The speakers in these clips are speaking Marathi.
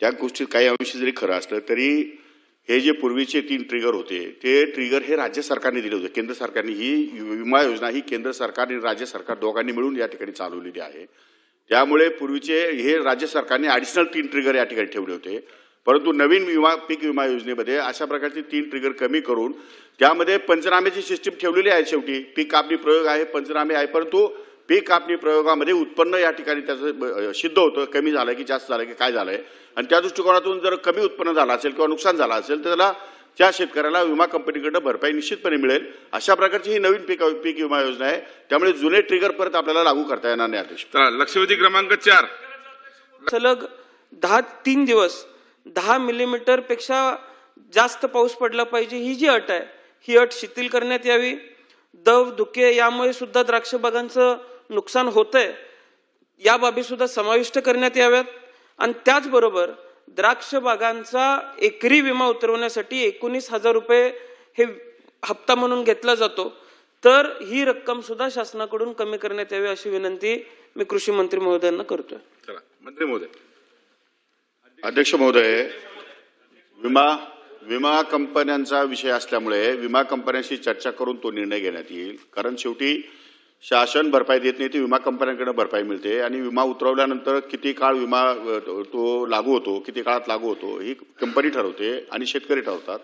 त्या गोष्टीत काही अंशी जरी खरं असलं तरी हे जे पूर्वीचे तीन ट्रिगर होते ते ट्रिगर हे राज्य सरकारने दिले होते. केंद्र सरकारने ही विमा योजना ही केंद्र सरकार आणि राज्य सरकार दोघांनी मिळून या ठिकाणी चालवलेली आहे. त्यामुळे पूर्वीचे हे राज्य सरकारने ॲडिशनल तीन ट्रिगर या ठिकाणी ठेवले होते. परंतु नवीन विमा पीक विमा योजनेमध्ये अशा प्रकारचे तीन ट्रिगर कमी करून त्यामध्ये पंचनाम्याची सिस्टीम ठेवलेली आहे शेवटी. पीक कापणी प्रयोग आहे पंचनामे आहे परंतु पीक कापणी प्रयोगामध्ये उत्पन्न या ठिकाणी त्याचं ब- सिद्ध होतं. कमी झालं की जास्त झालं की काय झालंय? आणि त्या दृष्टिकोनातून जर कमी उत्पन्न झालं असेल किंवा नुकसान झालं असेल तर त्याला त्या शेतकऱ्याला विमा कंपनीकडनं भरपाई निश्चितपणे मिळेल. अशा प्रकारची ही नवीन पीक पीक विमा योजना आहे. त्यामुळे जुने ट्रिगर परत आपल्याला लागू करता येणार नाही चला लक्षवेधी क्रमांक चार. सलग दहा तीन दिवस दहा मिलीमीटरपेक्षा जास्त पाऊस पडला पाहिजे ही जी अट आहे ही अट शिथिल करण्यात यावी. दव धुके यामुळे सुद्धा द्राक्ष बागांचं नुकसान होतंय या बाबी सुद्धा समाविष्ट करण्यात याव्यात. आणि त्याचबरोबर द्राक्ष बागांचा एकरी विमा उतरवण्यासाठी एकोणीस हजार रुपये हे हप्ता म्हणून घेतला जातो. तर ही रक्कम सुद्धा शासनाकडून कमी करण्यात यावी अशी विनंती मी कृषी मंत्री महोदयांना करतोय. चला मंत्री महोदय. अध्यक्ष महोदय विमा विमा कंपन्यांचा विषय असल्यामुळे विमा कंपन्यांशी चर्चा करून तो निर्णय घेण्यात येईल. कारण शेवटी शासन भरपाई देत नाही ती विमा कंपन्यांकडे भरपाई मिळते. आणि विमा उतरवल्यानंतर किती काळ विमा तो लागू होतो किती काळात लागू होतो ही कंपनी ठरवते आणि शेतकरी ठरवतात.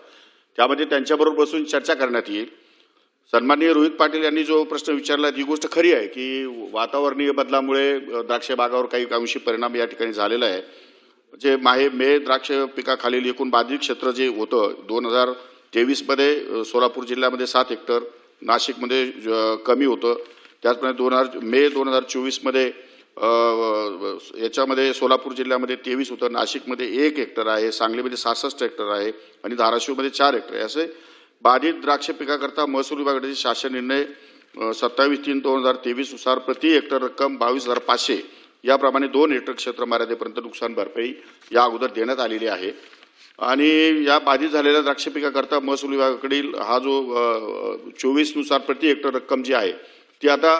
त्यामध्ये त्यांच्याबरोबर बसून चर्चा करण्यात येईल. सन्माननीय रोहित पाटील यांनी जो प्रश्न विचारला ही गोष्ट खरी आहे की वातावरणीय बदलामुळे द्राक्ष बागावर काही अंशी परिणाम या ठिकाणी झालेला आहे. जे माहे मे द्राक्ष पिकाखालील एकूण बाधित क्षेत्र जे होतं दोन हजार तेवीसमध्ये सोलापूर जिल्ह्यामध्ये सात हेक्टर नाशिकमध्ये कमी होतं. त्याचप्रमाणे दोन हजार मे दोन हजार चोवीसमध्ये याच्यामध्ये सोलापूर जिल्ह्यामध्ये तेवीस होतं. नाशिकमध्ये एक हेक्टर आहे. सांगलीमध्ये सहासष्ट हेक्टर आहे. आणि धाराशिवमध्ये चार हेक्टर आहे. असे बाधित द्राक्ष पिकाकरता महसूल विभागाचे शासन निर्णय सत्तावीस तीन दोन हजार तेवीसनुसार प्रति हेक्टर रक्कम बावीस हजार पाचशे याप्रमाणे दोन हेक्टर क्षेत्र मर्यादेपर्यंत नुकसान भरपाई या अगोदर देण्यात आलेली आहे. आणि या बाधित झालेल्या द्राक्ष पिकाकरता महसूल विभागाकडील हा जो चोवीसनुसार प्रति हेक्टर रक्कम जी आहे ती आता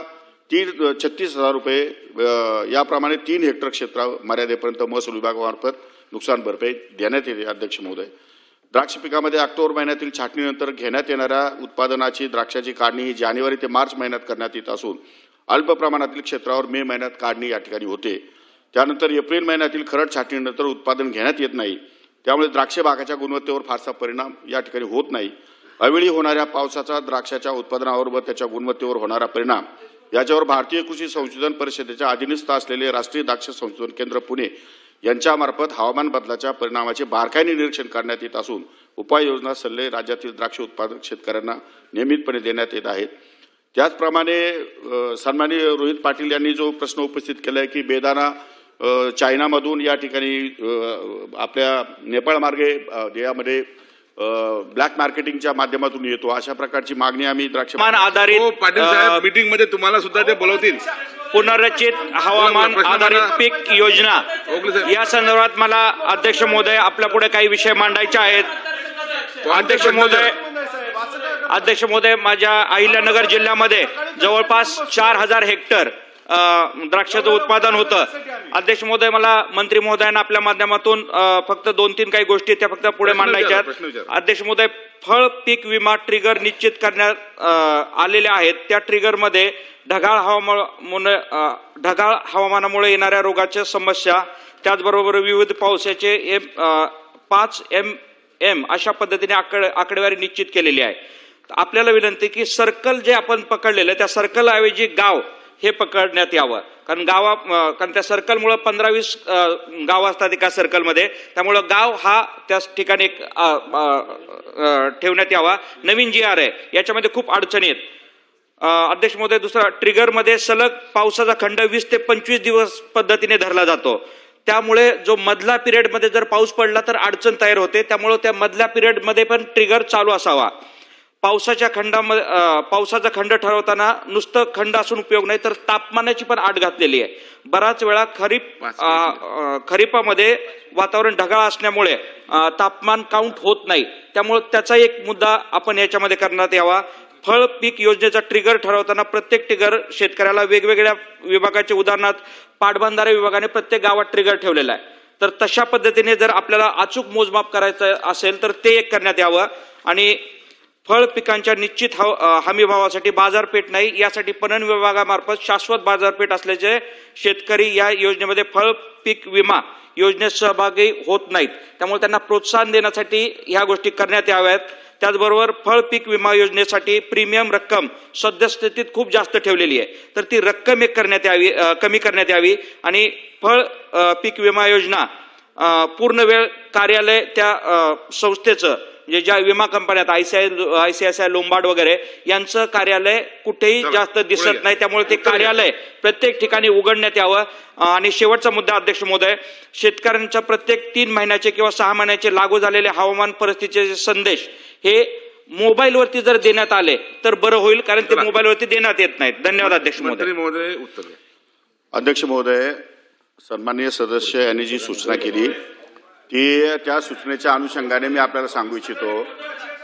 तीन छत्तीस हजार रुपये याप्रमाणे तीन हेक्टर क्षेत्र मर्यादेपर्यंत महसूल विभागामार्फत नुकसान भरपाई देण्यात येते अध्यक्ष महोदय. द्राक्ष पिकामध्ये ऑक्टोबर महिन्यातील छाटणीनंतर घेण्यात येणाऱ्या उत्पादनाची द्राक्षाची काढणी ही जानेवारी ते मार्च महिन्यात करण्यात येत असून अल्प प्रमाणातील क्षेत्रावर मे महिन्यात काढणी या ठिकाणी होते. त्यानंतर एप्रिल महिन्यातील खरड छाटणीनंतर उत्पादन घेण्यात येत नाही. त्यामुळे द्राक्ष बागाच्या गुणवत्तेवर फारसा परिणाम या ठिकाणी होत नाही. अवेळी होणाऱ्या पावसाचा द्राक्षाच्या उत्पादनावर व त्याच्या गुणवत्तेवर होणारा परिणाम याच्यावर भारतीय कृषी संशोधन परिषदेच्या अधीनस्थ असलेले राष्ट्रीय द्राक्ष संशोधन केंद्र पुणे यांच्यामार्फत हवामान बदलाच्या परिणामाचे बारकाईने निरीक्षण करण्यात येत असून उपाययोजना सल्ले राज्यातील द्राक्ष उत्पादक शेतकऱ्यांना नियमितपणे देण्यात येत आहेत. त्याचप्रमाणे अ, सन्माननीय रोहित पाटील यांनी जो प्रश्न उपस्थित केला आहे की बेदाना चायनामधून या ठिकाणी आपल्या नेपाळ मार्गे यामध्ये ब्लॅक मार्केटिंगच्या माध्यमातून येतो अशा प्रकारची मागणी आम्ही द्राक्ष आधारित हो पाटील अ, साहेब मीटिंगमध्ये तुम्हाला सुद्धा ते बोलवतील पुनर्रचित हवामान आधारित. पीक योजना. या संदर्भात मला अध्यक्ष महोदय आपल्या पुढे काही विषय मांडायचे आहेत अध्यक्ष महोदय अध्यक्ष महोदय माझ्या अहिल्यानगर जिल्ह्यामध्ये जवळपास चार हजार हेक्टर द्राक्षाचं उत्पादन होतं. अध्यक्ष महोदय मला मंत्री महोदयांना आपल्या माध्यमातून फक्त दोन तीन काही गोष्टी त्या फक्त पुढे मांडायच्या. अध्यक्ष महोदय फळ पीक विमा ट्रिगर निश्चित करण्यात आलेले आहेत. त्या ट्रिगरमध्ये ढगाळ हवामानामुळे अ, ढगाळ हवामानामुळे येणाऱ्या रोगाच्या समस्या त्याचबरोबर विविध पावसाचे एम पाच एम एम अशा पद्धतीने आकड आकडेवारी निश्चित केलेली आहे. आपल्याला विनंती की सर्कल जे आपण पकडलेलं त्या सर्कल ऐवजी गाव हे पकडण्यात यावं. कारण गावा कारण त्या सर्कलमुळं पंधरा वीस गाव असतात एका सर्कलमध्ये त्यामुळं गाव हा त्या ठिकाणी एक, ठेवण्यात यावा. नवीन जी आर आहे याच्यामध्ये खूप अडचणी आहेत. अध्यक्ष महोदय दुसरा ट्रिगरमध्ये सलग पावसाचा खंड वीस ते पंचवीस दिवस पद्धतीने धरला जातो. त्यामुळे जो मधला पिरियडमध्ये जर पाऊस पडला तर अडचण तयार होते. त्यामुळे त्या मधल्या पिरियडमध्ये पण ट्रिगर चालू असावा. पावसाच्या खंडामध्ये पावसाचा खंड ठरवताना नुसतं खंड असून उपयोग नाही तर तापमानाची पण आट घातलेली आहे. बराच वेळा खरीप खरीपामध्ये वातावरण ढगाळ असल्यामुळे तापमान काउंट होत नाही. त्यामुळे त्याचा एक मुद्दा आपण याच्यामध्ये करण्यात यावा. फळ पीक योजनेचा ट्रिगर ठरवताना प्रत्येक ट्रिगर शेतकऱ्याला वेगवेगळ्या विभागाचे उदाहरणार्थ पाटबंधारे विभागाने प्रत्येक गावात ट्रिगर ठेवलेला आहे. तर तशा पद्धतीने जर आपल्याला अचूक मोजमाप करायचं असेल तर ते एक करण्यात यावं. आणि फळ पिकांच्या निश्चित हव- हमीभावासाठी हमी भावासाठी बाजारपेठ नाही यासाठी पणन विभागामार्फत शाश्वत बाजारपेठ असल्याचे शेतकरी या योजनेमध्ये फळ पीक विमा योजनेत सहभागी होत नाहीत. त्यामुळे त्यांना प्रोत्साहन देण्यासाठी ह्या गोष्टी करण्यात याव्यात. त्याचबरोबर फळ पीक विमा योजनेसाठी प्रीमियम रक्कम सद्यस्थितीत खूप जास्त ठेवलेली आहे. तर ती रक्कम एक करण्यात यावी कमी करण्यात यावी आणि फळ पीक विमा योजना पूर्ण वेळ कार्यालय त्या संस्थेचं म्हणजे ज्या विमा कंपन्यात आयसीआय आयसीआयसीआय लोंबार्ड वगैरे यांचं कार्यालय कुठेही जास्त दिसत. नाही. त्यामुळे ते कार्यालय प्रत्येक ठिकाणी उघडण्यात यावं. आणि शेवटचा मुद्दा अध्यक्ष महोदय शेतकऱ्यांच्या प्रत्येक तीन महिन्याचे किंवा सहा महिन्याचे लागू झालेले हवामान परिस्थितीचे संदेश हे मोबाईलवरती जर देण्यात आले तर बरं होईल कारण ते चला. मोबाईलवरती देण्यात येत नाहीत. धन्यवाद अध्यक्ष महोदय. अध्यक्ष महोदय सन्माननीय सदस्य यांनी जी सूचना केली ती त्या सूचनेच्या अनुषंगाने मी आपल्याला सांगू इच्छितो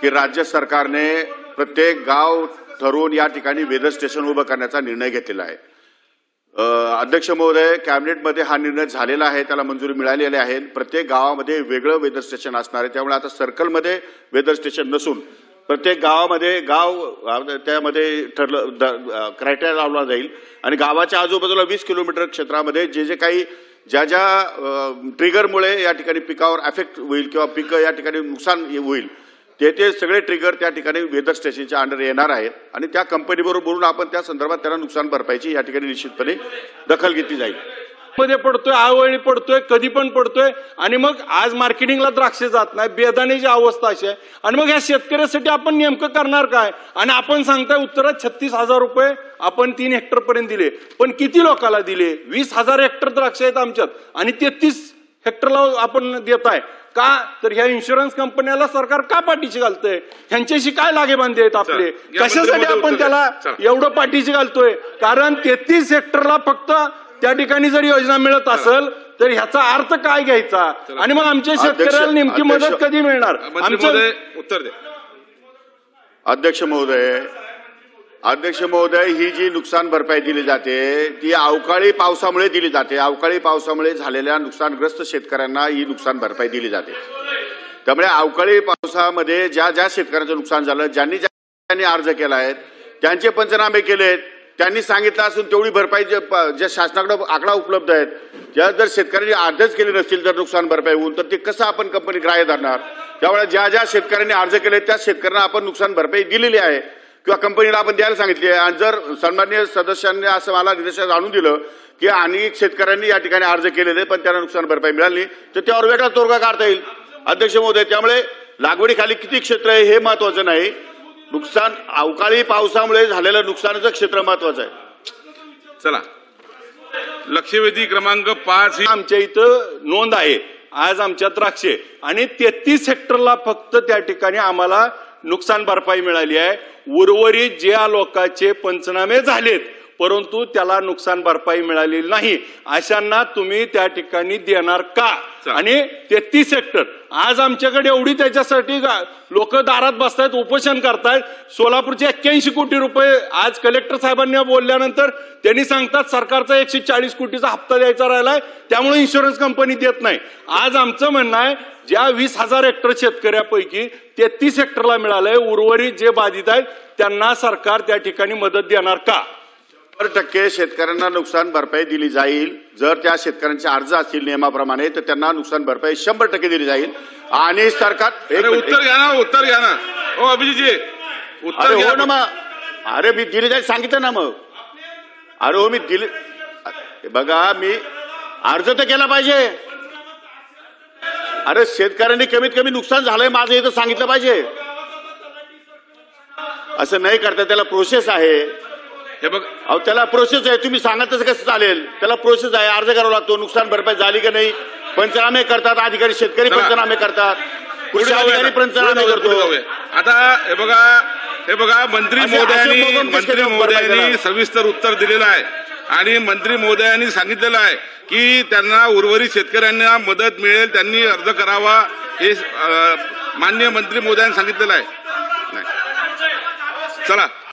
की राज्य सरकारने प्रत्येक गाव ठरवून या ठिकाणी वेदर स्टेशन उभं करण्याचा निर्णय घेतलेला आहे. अध्यक्ष महोदय कॅबिनेटमध्ये हा निर्णय झालेला आहे त्याला मंजुरी मिळालेली आहे. प्रत्येक गावामध्ये वेगळं वेदर स्टेशन असणार आहे. त्यामुळे आता सर्कलमध्ये वेदर स्टेशन नसून प्रत्येक गावामध्ये गाव त्यामध्ये ठरलं क्रायटेरिया लावला जाईल. आणि गावाच्या आजूबाजूला वीस किलोमीटर क्षेत्रामध्ये जे जे काही ज्या ज्या ट्रिगरमुळे या ठिकाणी पिकावर अफेक्ट होईल किंवा पिकं या ठिकाणी नुकसान होईल ते ते सगळे ट्रिगर त्या ठिकाणी वेदर स्टेशनच्या अंडर येणार आहेत. आणि त्या कंपनीबरोबर बोलून आपण त्या संदर्भात त्यांना नुकसान भरपाईची या ठिकाणी निश्चितपणे दखल घेतली जाईल. मध्ये पडतोय आवळी पडतोय कधी पण पडतोय. आणि मग आज मार्केटिंगला द्राक्षे जात नाही बेदाण्याची अवस्था अशी आहे. आणि मग या शेतकऱ्यासाठी आपण नेमकं करणार काय? आणि आपण सांगताय उत्तरात छत्तीस हजार रुपये आपण तीन हेक्टर पर्यंत दिले. पण किती लोकांना दिले? वीस हजार हेक्टर द्राक्ष आहेत आमच्यात. आणि तेहतीस हेक्टरला आपण देत आहे का? तर ह्या इन्शुरन्स कंपन्याला सरकार का पाठीशी घालतंय? ह्यांच्याशी काय लागेबांधे आहेत आपले? कशासाठी आपण त्याला. एवढं पाठीशी घालतोय? कारण तेहतीस हेक्टरला फक्त त्या ठिकाणी जर योजना मिळत असेल तर ह्याचा अर्थ काय घ्यायचा? आणि मग आमच्या शेतकऱ्याला नेमकी अध्यक्ष- मदत कधी मिळणार? आमचं उत्तर द्या. अध्यक्ष महोदय अध्यक्ष महोदय ही जी नुकसान भरपाई दिली जाते ती अवकाळी पावसामुळे दिली जाते. अवकाळी पावसामुळे झालेल्या नुकसानग्रस्त शेतकऱ्यांना ही नुकसान भरपाई दिली जाते. त्यामुळे अवकाळी पावसामध्ये ज्या ज्या शेतकऱ्यांचं नुकसान झालं ज्यांनी ज्यांनी अर्ज केला आहे त्यांचे पंचनामे केलेत. त्यांनी सांगितलं असून तेवढी भरपाई ज्या शासनाकडे आकडा उपलब्ध आहेत ज्या जर शेतकऱ्यांनी अर्जच केले नसतील तर नुकसान भरपाई होऊन तर ते कसं आपण कंपनी ग्राह्य धरणार? त्यामुळे ज्या ज्या शेतकऱ्यांनी अर्ज केले त्या शेतकऱ्यांना आपण नुकसान भरपाई दिलेली आहे किंवा कंपनीला आपण द्यायला सांगितली आहे. आणि जर सन्मान्य सदस्यांनी असं मला निर्देशात आणून दिलं की अनेक शेतकऱ्यांनी या ठिकाणी अर्ज केलेले पण त्यांना नुकसान भरपाई मिळाली तर त्यावर वेगळा तोडगा काढता येईल अध्यक्ष महोदय. त्यामुळे लागवडीखाली किती क्षेत्र आहे हे महत्वाचं नाही. नुकसान अवकाळी पावसामुळे झालेलं नुकसानाचं क्षेत्र महत्वाचं आहे. चला. लक्षवेधी क्रमांक पाच ही आमच्या इथं नोंद आहे. आज आमच्या द्राक्षे आणि तेहतीस हेक्टरला फक्त त्या ठिकाणी आम्हाला नुकसान भरपाई मिळाली आहे. उर्वरित ज्या लोकांचे पंचनामे झालेत परंतु त्याला नुकसान भरपाई मिळालेली नाही. अशांना तुम्ही त्या ठिकाणी देणार का. आणि तेहतीस हेक्टर आज आमच्याकडे एवढी त्याच्यासाठी लोक दारात बसतायत उपोषण करतायत. सोलापूरचे एक्क्याऐंशी कोटी रुपये आज कलेक्टर साहेबांनी बोलल्यानंतर त्यांनी सांगतात सरकारचा एकशे चाळीस कोटीचा हप्ता द्यायचा राहिलाय त्यामुळे इन्शुरन्स कंपनी देत नाही. आज आमचं म्हणणं आहे ज्या वीस हजार हेक्टर शेतकऱ्यापैकी तेहतीस हेक्टरला मिळालंय उर्वरित जे बाधित आहेत त्यांना सरकार त्या ठिकाणी मदत देणार का? शंभर टक्के शेतकऱ्यांना नुकसान भरपाई दिली जाईल. जर त्या शेतकऱ्यांचे अर्ज असतील नियमाप्रमाणे तर त्यांना नुकसान भरपाई शंभर टक्के दिली जाईल. आणि सरकार एक उत्तर घ्या ना उत्तर घ्या ना. हो अभिजितजी उत्तर अरे हो ना मग अरे मी दिली जाईल सांगितलं ना मग. अरे हो मी दिले हे बघा मी अर्ज तर केला पाहिजे. अरे शेतकऱ्यांनी कमीत कमी नुकसान झालंय माझं हे तर सांगितलं पाहिजे. असं नाही करता त्याला प्रोसेस आहे. हे बघ अहो त्याला प्रोसेस आहे. तुम्ही सांगा तसं कसं चालेल? त्याला प्रोसेस आहे. अर्ज करावा लागतो. नुकसान भरपाई झाली का नाही? पंचनामे करतात. अधिकारी शेतकरी. पंचनामे करतात. कृषी अधिकारी पंचनामे करतो. आता हे बघा हे बघा मंत्री बघून मंत्री भरपाई सविस्तर उत्तर दिलेलं आहे. आणि मंत्री महोदयांनी सांगितलेलं आहे की त्यांना उर्वरित शेतकऱ्यांना मदत मिळेल. त्यांनी अर्ज करावा. हे मान्य मंत्री महोदयांनी सांगितलेलं आहे. चला.